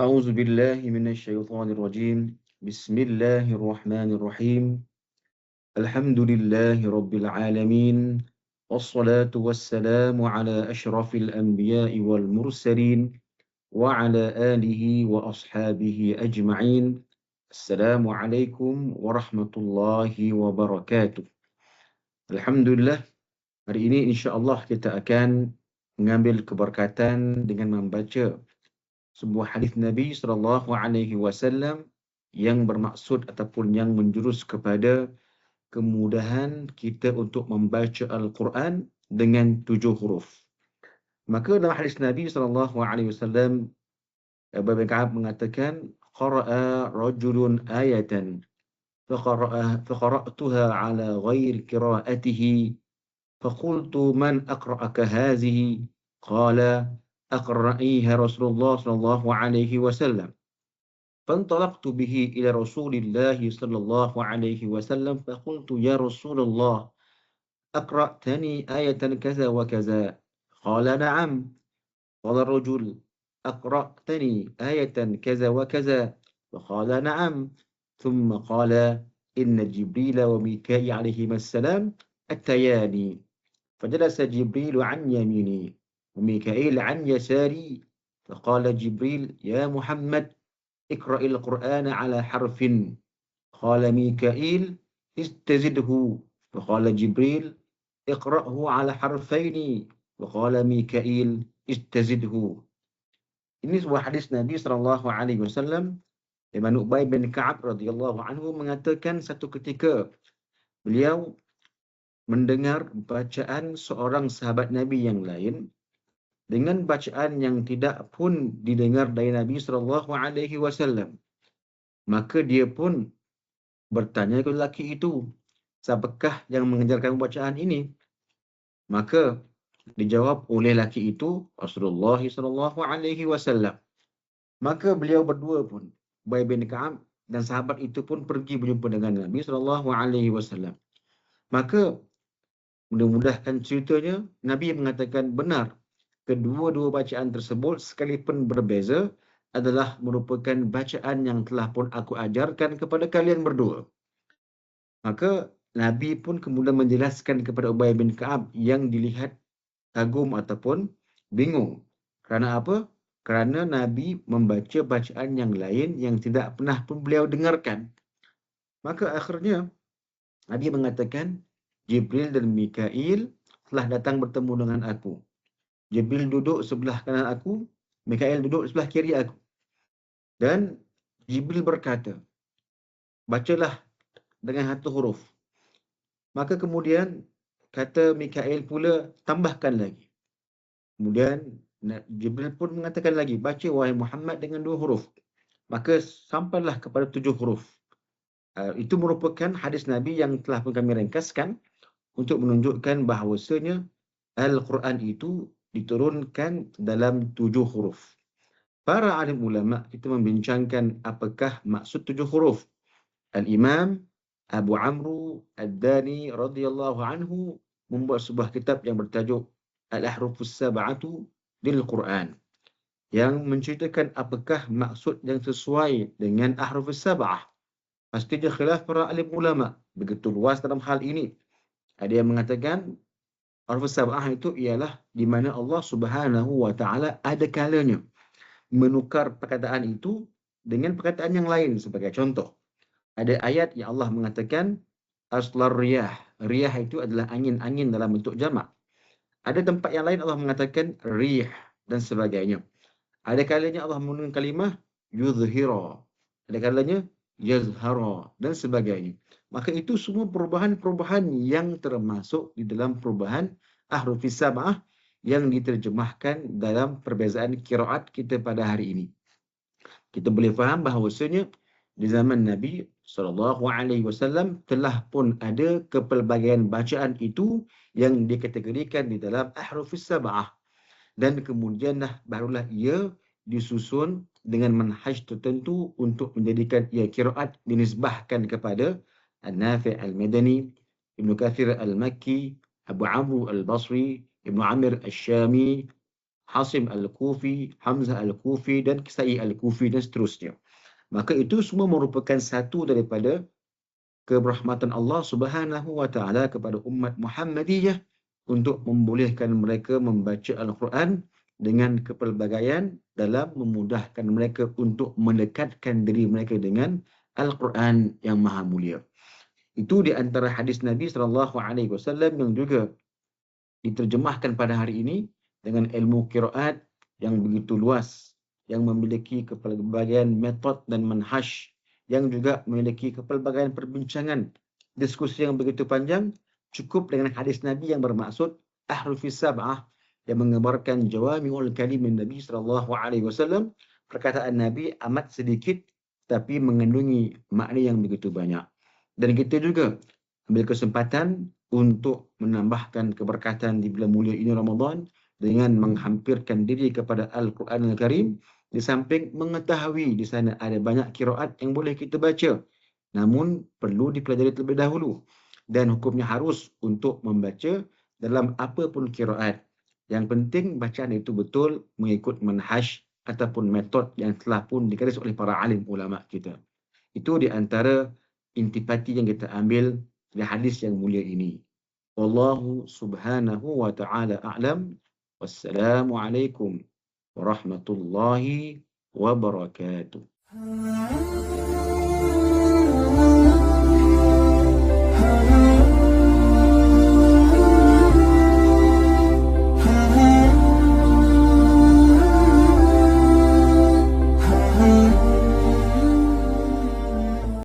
أعوذ بالله من الشيطان الرجيم بسم الله الرحمن الرحيم الحمد لله رب العالمين والصلاة والسلام على أشرف الأنبياء والمرسلين وعلى آله وأصحابه أجمعين السلام عليكم ورحمة الله وبركاته الحمد لله hari ini insya-Allah kita akan mengambil keberkatan dengan membaca sebuah hadis Nabi sallallahu alaihi wasallam yang bermaksud ataupun yang menjurus kepada kemudahan kita untuk membaca Al-Quran dengan tujuh huruf. Maka dalam hadis Nabi sallallahu alaihi wasallam Abu Bakar Ka'ab mengatakan qara'a rajulun ayatan فقرأتها على غير قراءته فقلت من أقرأك هذه قال أقرأيها رسول الله صلى الله عليه وسلم. فانطلقت به إلى رسول الله صلى الله عليه وسلم فقلت يا رسول الله أقرأتني آية كذا وكذا؟ قال نعم. قال الرجل أقرأتني آية كذا وكذا؟ فقال نعم. ثم قال إن جبريل وميكائيل عليهما السلام أتياني فجلس جبريل عن يميني. وميكائيل عن يساري فقال جبريل يا محمد اقرأ القرآن على حرف. قال ميكائيل استزده. فقال جبريل اقرأه على حرفين. وقال ميكائيل استزده. بالنسبة حديث النبي صلى الله عليه وسلم Imam Ubay bin Ka'ab radhiyallahu anhu mengatakan satu ketika beliau mendengar bacaan seorang sahabat Nabi yang lain dengan bacaan yang tidak pun didengar dari Nabi sallallahu alaihi wasallam. Maka dia pun bertanya kepada lelaki itu, siapakah yang mengajarkan bacaan ini? Maka dijawab oleh lelaki itu Rasulullah sallallahu alaihi wasallam. Maka beliau berdua pun, Ubay bin Ka'ab dan sahabat itu pun pergi berjumpa dengan Nabi sallallahu alaihi wasallam. Maka mudah-mudahan ceritanya Nabi mengatakan benar kedua-dua bacaan tersebut sekalipun berbeza adalah merupakan bacaan yang telah pun aku ajarkan kepada kalian berdua. Maka Nabi pun kemudian menjelaskan kepada Ubay bin Ka'ab yang dilihat kagum ataupun bingung. Kerana apa? Kerana Nabi membaca bacaan yang lain yang tidak pernah pun beliau dengarkan. Maka akhirnya Nabi mengatakan Jibril dan Mikail telah datang bertemu dengan aku. Jibril duduk sebelah kanan aku, Mikail duduk sebelah kiri aku. Dan Jibril berkata, bacalah dengan satu huruf. Maka kemudian kata Mikail pula, tambahkan lagi. Kemudian Jibril pun mengatakan lagi, baca wahai Muhammad dengan dua huruf. Maka sampailah kepada tujuh huruf. Uh, itu merupakan hadis Nabi yang telah pun kami ringkaskan untuk menunjukkan bahawasanya Al-Quran itu diturunkan dalam tujuh huruf. Para alim ulama kita membincangkan apakah maksud tujuh huruf. Al-Imam Abu Amru Ad-Dani radhiyallahu anhu membuat sebuah kitab yang bertajuk Al-Ahrufus Sab'atu lil Quran yang menceritakan apakah maksud yang sesuai dengan Ahrufus Sab'ah. Pastinya khilaf para alim ulama begitu luas dalam hal ini. Ada yang mengatakan Arfus Sab'ah itu ialah di mana Allah Subhanahu wa taala ada kalanya menukar perkataan itu dengan perkataan yang lain sebagai contoh. Ada ayat yang Allah mengatakan aslar riyah. Riyah itu adalah angin-angin dalam bentuk jamak. Ada tempat yang lain Allah mengatakan rih dan sebagainya. Ada kalanya Allah menggunakan kalimah yuzhira. Ada kalanya yazhara dan sebagainya. Maka itu semua perubahan-perubahan yang termasuk di dalam perubahan ahrufis sab'ah yang diterjemahkan dalam perbezaan kiraat kita pada hari ini. Kita boleh faham bahawasanya di zaman Nabi SAW telah pun ada kepelbagaian bacaan itu yang dikategorikan di dalam ahrufis sab'ah. Dan kemudian barulah ia disusun dengan manhaj tertentu untuk menjadikan ia kiraat dinisbahkan kepada Al-Nafi' Al-Madani, Ibn Kathir Al-Makki, Abu Amru Al-Basri, Ibn Amir Al-Shami, Hasim Al-Kufi, Hamzah Al-Kufi dan Kisai Al-Kufi dan seterusnya. Maka itu semua merupakan satu daripada keberahmatan Allah Subhanahu wa taala kepada umat Muhammadiyah untuk membolehkan mereka membaca Al-Quran dengan kepelbagaian dalam memudahkan mereka untuk mendekatkan diri mereka dengan Al-Quran yang maha mulia. Itu di antara hadis Nabi sallallahu alaihi wasallam yang juga diterjemahkan pada hari ini dengan ilmu kiraat yang begitu luas yang memiliki kepelbagaian metod dan manhaj yang juga memiliki kepelbagaian perbincangan diskusi yang begitu panjang cukup dengan hadis Nabi yang bermaksud ahrufis sab'ah yang menggambarkan jawami'ul kalim Nabi sallallahu alaihi wasallam perkataan Nabi amat sedikit tapi mengandungi makna yang begitu banyak. Dan kita juga ambil kesempatan untuk menambahkan keberkatan di bulan mulia ini Ramadan dengan menghampirkan diri kepada Al-Quran Al-Karim di samping mengetahui di sana ada banyak kiraat yang boleh kita baca. Namun perlu dipelajari terlebih dahulu dan hukumnya harus untuk membaca dalam apa pun kiraat yang penting bacaan itu betul mengikut manhaj ataupun metod yang telah pun dikaris oleh para alim ulama kita. Itu di antara intipati yang kita ambil dari hadis yang mulia ini. Wallahu subhanahu wa ta'ala a'lam. Wassalamualaikum warahmatullahi wabarakatuh.